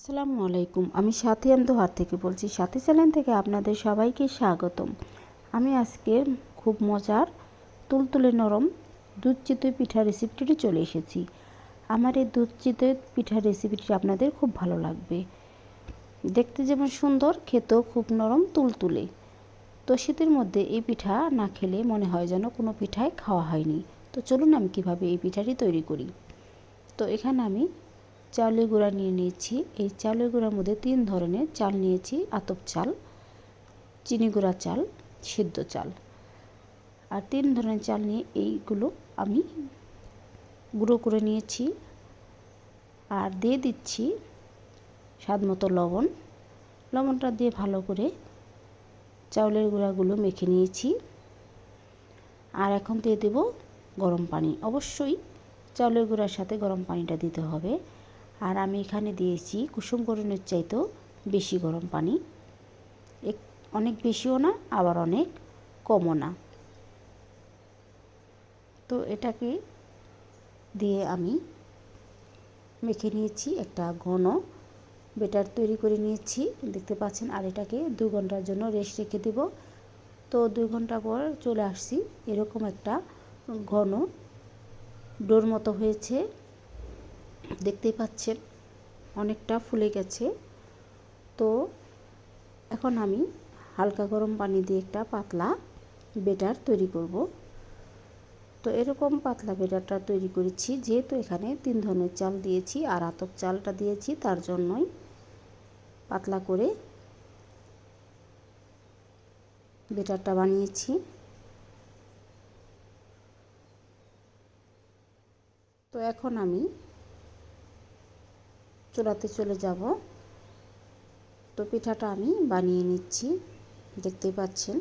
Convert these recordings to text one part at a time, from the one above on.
আসসালামু আলাইকুম। আমি সাথী আমদোহার থেকে বলছি, সাথী চ্যানেল থেকে আপনাদের সবাইকে স্বাগতম। আমি আজকে খুব মজার, তুলতুলে নরম দুধ চিতই পিঠা রেসিপিটি চলে এসেছি। আমার এই দুধ চিতই পিঠা রেসিপিটি আপনাদের খুব ভালো লাগবে। দেখতে যেমন সুন্দর, খেতেও খুব নরম, তুলতুলে। তো শীতের মধ্যে এই পিঠা না খেলে মনে হয় যেন কোনো পিঠাই খাওয়া হয়নি। তো চলুন আমি কীভাবে এই পিঠাটি তৈরি করি। তো এখানে আমি চাউলের গুঁড়া নিয়ে নিয়েছি। এই চাউলের গুঁড়ার মধ্যে তিন ধরনের চাল নিয়েছি। আতপ চাল, চিনি গুঁড়া চাল, সিদ্ধ চাল। আর তিন ধরনের চাল নিয়ে এইগুলো আমি গুঁড়ো করে নিয়েছি। আর দিয়ে দিচ্ছি স্বাদ মতো লবণ। লবণটা দিয়ে ভালো করে চাউলের গুঁড়াগুলো মেখে নিয়েছি। আর এখন দিয়ে দেব গরম পানি। অবশ্যই চাউলের গুঁড়ার সাথে গরম পানিটা দিতে হবে। আর আমি এখানে দিয়েছি কুসুম গরমের চাইতেও বেশি গরম পানি। এক, অনেক বেশিও না, আবার অনেক কমও না। তো এটাকে দিয়ে আমি মেখে নিয়েছি একটা ঘন বেটার তৈরি করে নিয়েছি, দেখতে পাচ্ছেন। আর এটাকে দু ঘণ্টার জন্য রেস্ট রেখে দেব। তো দুই ঘণ্টা পর চলে আসছি। এরকম একটা ঘন ডোর মতো হয়েছে। দেখতেই পাচ্ছেন, অনেকটা ফুলে গেছে। তো এখন আমি হালকা গরম পানি দিয়ে একটা পাতলা বেটার তৈরি করব। তো এরকম পাতলা বেটারটা তৈরি করেছি, যেহেতু এখানে তিন ধরনের চাল দিয়েছি আর আতপ চালটা দিয়েছি, তার জন্যই পাতলা করে বেটারটা বানিয়েছি। তো এখন আমি চুলাতে চলে যাব। তো পিঠাটা আমি বানিয়ে নিচ্ছি, দেখতেই পাচ্ছেন।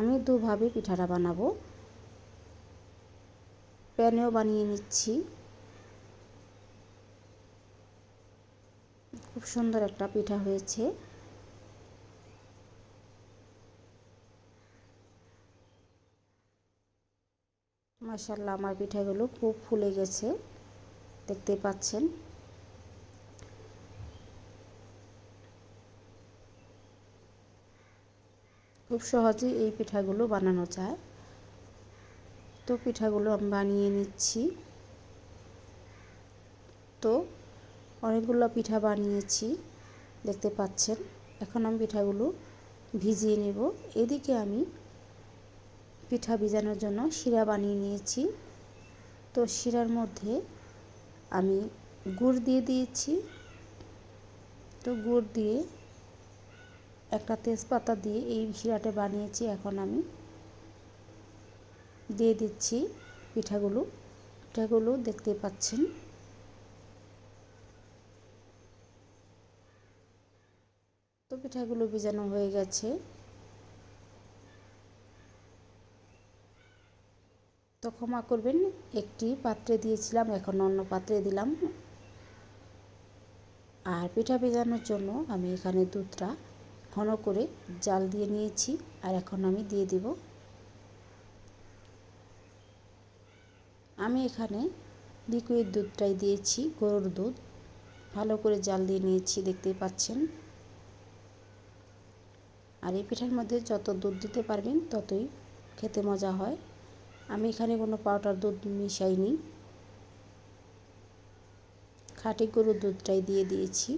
আমি দুভাবে পিঠাটা বানাবো। প্যানেও বানিয়ে নিচ্ছি। খুব সুন্দর একটা পিঠা হয়েছে। মাসাল্লাহ আমার পিঠাগুলো খুব ফুলে গেছে। দেখতে পাচ্ছেন। খুব সহজেই এই পিঠাগুলো বানানো যায়। তো পিঠাগুলো আমি বানিয়ে নিচ্ছি। তো অনেকগুলো পিঠা বানিয়েছি, দেখতে পাচ্ছেন। এখন আমি পিঠাগুলো ভিজিয়ে নেব। এদিকে আমি পিঠা ভিজানোর জন্য শিরা বানিয়ে নিয়েছি। তো শিরার মধ্যে আমি গুড় দিয়ে দিয়েছি। তো গুড় দিয়ে একটা তেজপাতা দিয়ে এই শিরাটা বানিয়েছি। এখন আমি দিয়ে দিচ্ছি পিঠাগুলো। পিঠাগুলো দেখতে পাচ্ছেন। তো পিঠাগুলো ভিজানো হয়ে গেছে। ক্ষমা করবেন, একটি পাত্রে দিয়েছিলাম, এখন অন্য পাত্রে দিলাম। আর পিঠা ভেজানোর জন্য আমি এখানে দুধটা ঘন করে জাল দিয়ে নিয়েছি, আর এখন আমি দিয়ে দিব। আমি এখানে লিকুইড দুধটাই দিয়েছি, গরুর দুধ। ভালো করে জাল দিয়ে নিয়েছি, দেখতেই পাচ্ছেন। আর এই পিঠার মধ্যে যত দুধ দিতে পারবেন, ততই খেতে মজা হয়। আমি এখানে কোনো পাউডার দুধ মিশাইনি। খাঁটি গরুর দুধটাই দিয়ে দিয়েছি।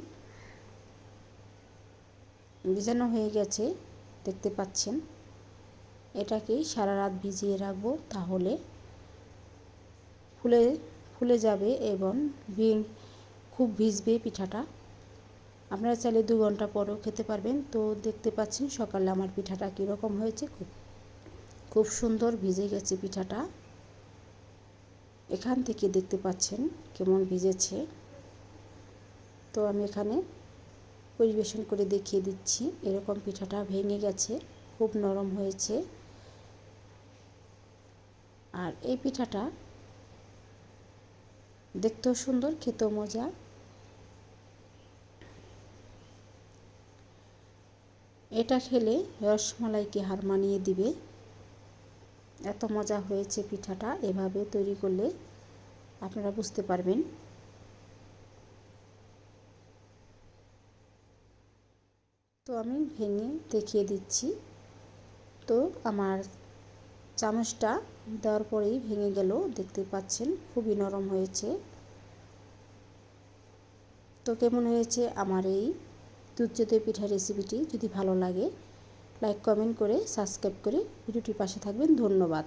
ভিজানো হয়ে গেছে, দেখতে পাচ্ছেন। এটাকে সারা রাত ভিজিয়ে রাখব তাহলে ফুলে ফুলে যাবে এবং খুব ভিজবে পিঠাটা। আপনারা চাইলে দু ঘণ্টা পরেও খেতে পারবেন। তো দেখতে পাচ্ছেন সকালে আমার পিঠাটা কীরকম হয়েছে, খুব খুব সুন্দর ভিজে গেছে পিঠাটা। এখান থেকে দেখতে পাচ্ছেন কেমন ভিজেছে। তো আমি এখানে পরিবেশন করে দেখিয়ে দিচ্ছি, এরকম পিঠাটা ভেঙে গেছে, খুব নরম হয়েছে। আর এই পিঠাটা দেখতেও সুন্দর, খেতেও মজা। এটা খেলে রসমালাইকে হার মানিয়ে দিবে। এত মজা হয়েছে পিঠাটা এভাবে তৈরি করলে আপনারা বুঝতে পারবেন। তো আমি ভেঙে দেখিয়ে দিচ্ছি। তো আমার চামচটা দেওয়ার পরেই ভেঙে গেল, দেখতে পাচ্ছেন খুবই নরম হয়েছে। তো কেমন হয়েছে আমার এই দুধ পিঠা রেসিপিটি যদি ভালো লাগে লাইক কমেন্ট করে সাবস্ক্রাইব করে ভিডিওটির পাশে থাকবেন। ধন্যবাদ।